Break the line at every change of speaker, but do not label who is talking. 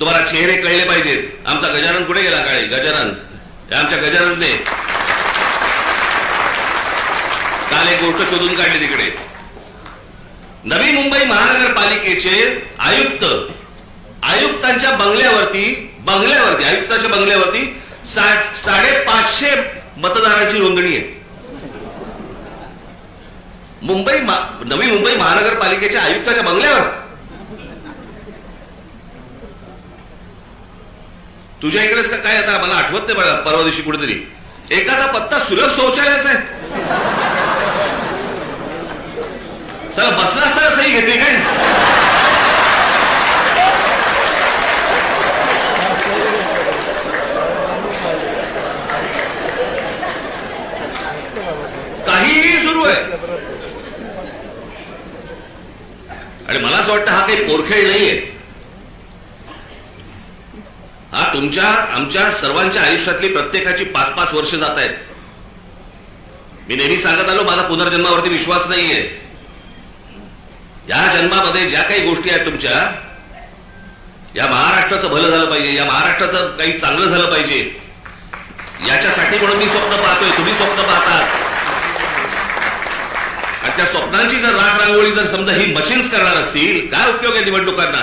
तुम्हाला चेहरे कळले पाहिजेत. आमचा गजानन कुठे गेला काळे? गजानन. आमच्या गजाननने. काल एक गोष्ट शोधून काढली तिकडे. नवी मुंबई महानगरपालिकेचे आयुक्त आयुक्तांच्या बंगल्यावरती बंगल्यावरती आयुक्ताच्या बंगल्यावरती सा- साडेपाचशे मतदारांची नोंदणी आहे. मुंबई मा- नवी मुंबई महानगरपालिकेच्या आयुक्ताच्या बंगल्यावर. तुझ्या इकडेच का काय आता मला आठवत नाही बघा परवा दिवशी कुठेतरी. एकाचा पत्ता सुलभ शौचालयाचा आहे सर बसला असताना सही घेते काय? काहीही सुरू आहे. आणि मला असं वाटतं हा काही पोरखेळ नाहीये. हा तुमच्या आमच्या सर्वांच्या आयुष्यातली प्रत्येकाची पाच पाच वर्ष जात आहेत. मी नेहमी सांगत आलो माझा पुनर्जन्मावरती विश्वास नाहीये. या जन्मामध्ये ज्या काही गोष्टी आहेत तुमच्या या महाराष्ट्राचं भलं झालं पाहिजे या महाराष्ट्राचं काही चांगलं झालं पाहिजे याच्यासाठी म्हणून मी स्वप्न पाहतोय तुम्ही स्वप्न पाहतात आणि त्या स्वप्नांची जर राख रांगोळी जर समजा ही मशीन्स करणार असतील काय उपयोग आहे निवडणुकांना?